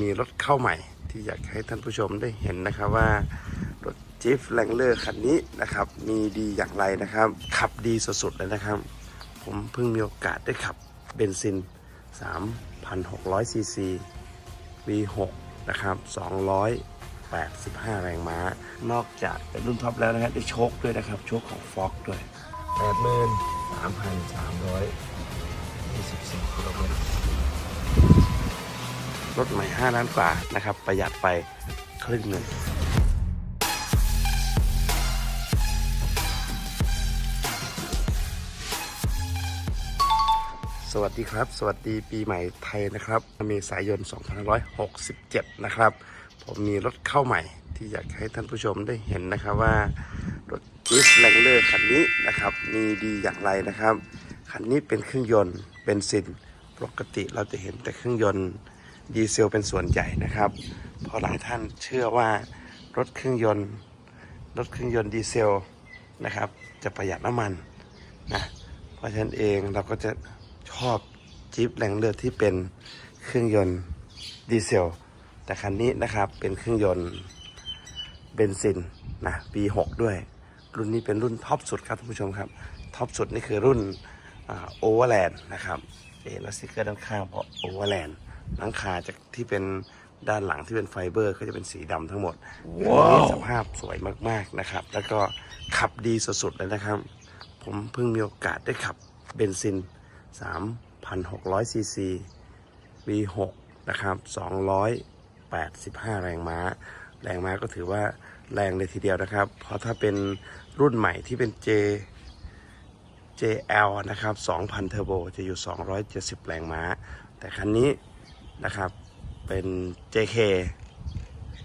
มีรถเข้าใหม่ที่อยากให้ท่านผู้ชมได้เห็นนะครับว่ารถจี๊ฟแรงเลอร์คันนี้นะครับ มีดีอย่างไรนะครับ ขับดีสุดๆเลยนะครับ ผมเพิ่งมีโอกาสได้ขับเบนซิน 3,600 ซีซี V6 นะครับ 285 แรงม้า นอกจากเป็นรุ่นท็อปแล้วนะครับได้โชคด้วยนะครับ โชคของฟ็อกด้วย 83,324กิโลเมตร รถใหม่ 5 ล้านกว่านะครับ ประหยัดไปครึ่งหนึ่งสวัสดีครับ สวัสดีปีใหม่ไทยนะครับเมษายน 2567 นะครับ ผมมีรถเข้าใหม่ที่อยากให้ท่านผู้ชมได้เห็นนะครับว่ารถจี๊ปแรงเลอร์คันนี้นะครับมีดีอย่างไรนะครับ คันนี้เป็นเครื่องยนต์เบนซิน ปกติเราจะเห็นแต่เครื่องยนต์ ดีเซลเป็นส่วนใหญ่นะครับเพราะหลายท่านเชื่อว่ารถเครื่องยนต์ รถเครื่องยนต์ดีเซลนะครับ จะประหยัดน้ำมันนะเพราะฉะนั้นเองเราก็จะชอบจี๊ปแรงเลือดที่เป็นเครื่องยนต์ดีเซล แต่คันนี้นะครับเป็นเครื่องยนต์เบนซินนะ V6 ด้วย รุ่นนี้เป็นรุ่นท็อปสุดครับท่านผู้ชมครับท็อปสุดนี่คือรุ่นโอเวอร์แลนด์นะครับเห็นแล้วสติกเกอร์ด้านข้างเพราะโอเวอร์แลนด์ หลังคาจากที่เป็นด้านหลังที่เป็นไฟเบอร์ก็จะเป็นสีดำทั้งหมดนี่สภาพสวยมากๆนะครับ แล้วก็ขับดีสุดๆเลยนะครับ ผมเพิ่งมีโอกาสได้ขับเบนซิน 3,600 ซีซี V6 นะครับ 285 แรงม้า แรงม้าก็ถือว่าแรงเลยทีเดียวนะครับ เพราะถ้าเป็นรุ่นใหม่ที่เป็น J JL นะครับ 2,000 เทอร์โบจะอยู่ 270 แรงม้า แต่คันนี้ นะครับ เป็น JK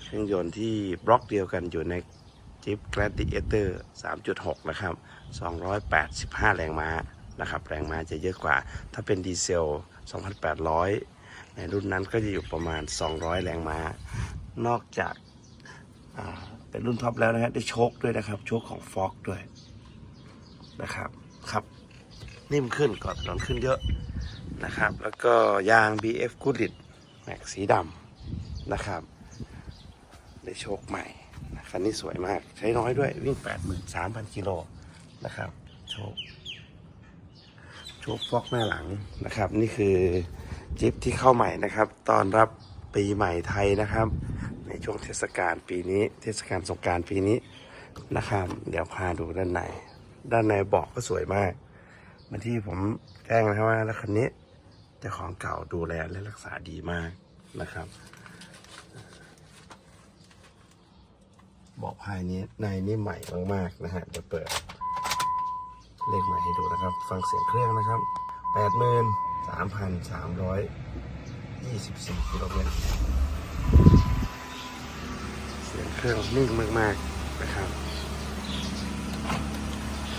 เครื่องยนต์ที่บล็อกเดียวกันอยู่ใน Jeep Gladiator 3.6 นะครับ 285 แรงม้านะครับ แรงม้าจะเยอะกว่า ถ้าเป็นดีเซล 2,800 ในรุ่นนั้นก็จะอยู่ประมาณ 200 แรงม้า นอกจากาเป็นรุ่นท็อปแล้วนะครับได้โชคด้วยนะครับ โชคของฟ็อกด้วยนะครับครับ นิ่มขึ้นก่อนถนนขึ้นเยอะนะครับ แล้วก็ยาง BF Goodrich แม็กสีดำนะครับ ได้โชคใหม่นะคันนี้สวยมาก ใช้น้อยด้วยวิ่ง 83,000กิโลนะครับ โชค โชคฟอกหน้าหลังนะครับ นี่คือจิ๊บที่เข้าใหม่นะครับตอนรับปีใหม่ไทยนะครับ ในช่วงเทศกาลปีนี้ เทศกาลสงกรารปีนี้นะครับ เดี๋ยวพาดูด้านใน ด้านในเบาะก็สวยมากเหมือนที่ผมแจ้งนะครับว่าแล้วคันนี้ จ้าของเก่าดูแลและรักษาดีมากนะครับบาะภายนี้ในนี่ใหม่มากๆนะฮะเดี๋ยวเปิด เลขใหม่ให้ดูนะครับ ฟังเสียงเครื่องนะครับ83,324กิโลเมตรเสียงเครื่องนิ่งมากๆนะครับ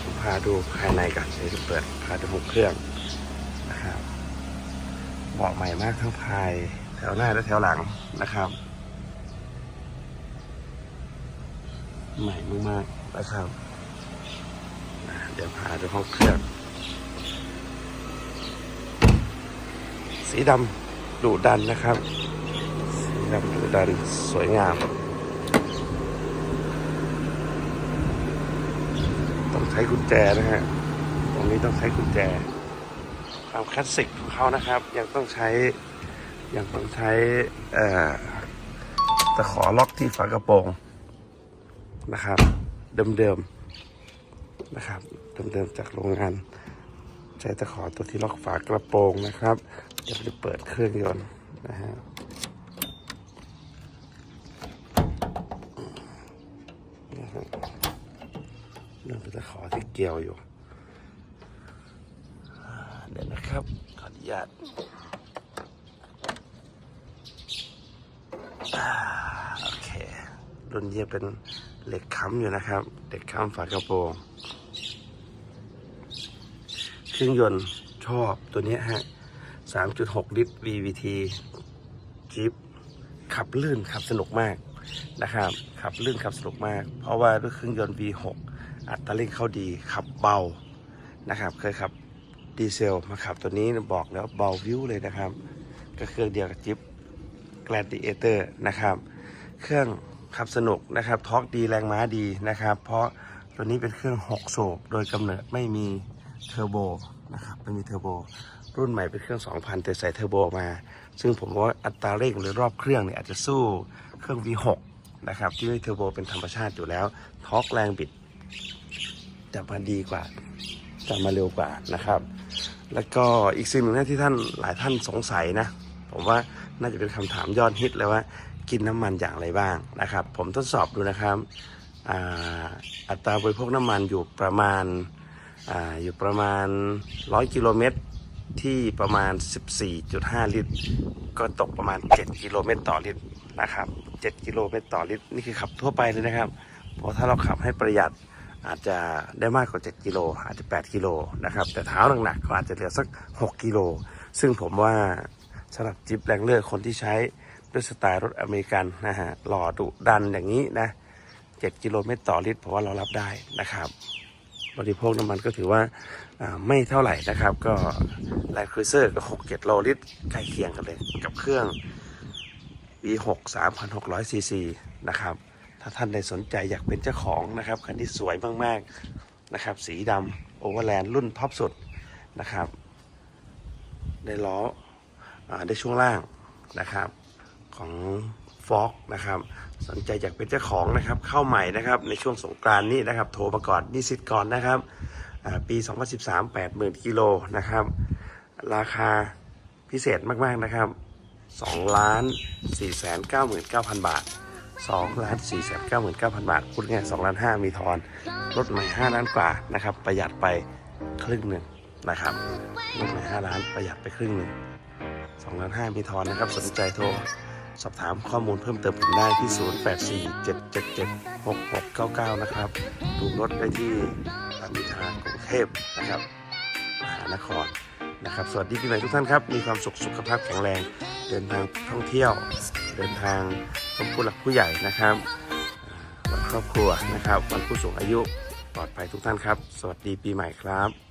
ผมพาดูภายในกันเดี๋ยวจะเปิดพาดูมุกเครื่อง เบาะใหม่มากทั้งภายแถวหน้าและแถวหลังนะครับ ใหม่มากๆนะครับ เดี๋ยวพาดูห้องเครื่อง สีดำดุดันนะครับ สีดำดุดันสวยงาม ต้องใช้กุญแจนะฮะ ตรงนี้ต้องใช้กุญแจ ความคลาสสิกของเขานะครับ ยังต้องใช้ยังต้องใช้ตะขอล็อกที่ฝากระโปรงนะครับเดิมๆนะครับเดิมๆจากโรงงาน ใช้ตะขอตัวที่ล็อกฝากระโปรงนะครับเดี๋ยวจะเปิดเครื่องยนต์นะฮะนะฮะนั่นเป็นตะขอที่เกี่ยวอยู่อ่าเดี๋ยวนะครับ ขออนุญาตอ่าโอเค รุ่นนี้เป็นเหล็กค้ำอยู่นะครับ เหล็กค้ำฝากระโปรงเครื่องยนต์ชอบตัวนี้ฮะ 3.6 ลิตร VVT จิ๊บขับลื่นขับสนุกมากนะครับ ขับลื่นขับสนุกมาก เพราะว่าด้วยเครื่องยนต์ V6 อัตราเร่งเข้าดีขับเบานะครับ เคยขับ ดีเซลมาขับตัวนี้บอกแล้วเบาวิวเลยนะครับ ก็เครื่องเดียวกับจิ๊บ Gladiator นะครับ เครื่องขับสนุกนะครับทอร์กดีแรงม้าดีนะครับ เพราะตัวนี้เป็นเครื่อง 6โสบโดยกำเนิดไม่มีเทอร์โบนะครับไม่มีเทอร์โบรุ่นใหม่เป็นเครื่อง 2,000 แต่ใส่เทอร์โบมา ซึ่งผมว่าอัตราเร่งหรือรอบเครื่องเนี่ยอาจจะสู้เครื่อง V6 นะครับที่ม่เทอร์โบเป็นธรรมชาติอยู่แล้วทอร์กแรงบิดจะมาดีกว่า จะมาเร็วกว่านะครับ แล้วก็อีกสิ่งหนึ่งนะที่ท่านหลายท่านสงสัยนะ ผมว่าน่าจะเป็นคำถามยอดฮิตเลยว่า กินน้ำมันอย่างไรบ้างนะครับ ผมทดสอบดูนะครับอัตราบริโภคน้ำมันอยู่ประมาณอาอยู่ประมาณ 100 กิโลเมตรที่ประมาณ 14.5 ลิตร ก็ตกประมาณ 7 กิโลเมตรต่อลิตรนะครับ 7 กิโลเมตรต่อลิตร นี่คือขับทั่วไปเลยนะครับ เพราะถ้าเราขับให้ประหยัด อาจจะได้มากกว่า 7 กิโล อาจจะ 8 กิโลนะครับ แต่เท้าหนักๆก็อาจจะเหลือสัก 6 กิโล ซึ่งผมว่าสำหรับจิปแรงเลือร์คนที่ใช้ด้วยสไตล์รถอเมริกันนะฮะหล่อดุดันอย่างนี้นะ 7 กิโลเมตรต่อลิตรผมว่าเรารับได้นะครับบริโภคน้ำมันก็ถือว่าไม่เท่าไหร่นะครับ ก็แลนด์ครูเซอร์ก็6 7โลลิตรใกล้เคียงกันเลย กับเครื่อง V6 3,600ซีซีนะครับ ถ้าท่านใดสนใจอยากเป็นเจ้าของนะครับคันที่สวยมากๆนะครับ สีดำโอเวอร์แลนด์รุ่นท็อปสุดนะครับได้ล้ออได้ช่วงล่างนะครับของฟอกนะครับสนใจอยากเป็นเจ้าของนะครับเข้าใหม่นะครับในช่วงสงกรานนี้นะครับโทรมาก่อนนิสิตก่อนนะครับอ่าปี 2013 80,000กิโลนะครับราคาพิเศษมาก ๆ นะครับ2ล้าน4แสน99,000 บาท 2ล้าน4แสน99,000 บาทพูดง่าย2ล้าน5มีทอนรถใหม่5ล้านกว่านะครับ ประหยัดไปครึ่งหนึ่งนะครับรถใหม่5ล้านประหยัดไปครึ่งหนึ่ง2ล้าน5มีทอนนะครับ สนใจโทรสอบถามข้อมูลเพิ่มเติมผมได้ที่ 0847776699 นะครับดูรถได้ที่รามอินทรากรุงเทพนะครับมหานครนะครับ สวัสดีปีใหม่ทุกท่านครับ มีความสุขสุขภาพแข็งแรง เดินทางท่องเที่ยว เดินทาง พบผู้หลักผู้ใหญ่นะครับวันครอบครัวนะครับวันผู้สูงอายุปลอดภัยทุกท่านครับ สวัสดีปีใหม่ครับ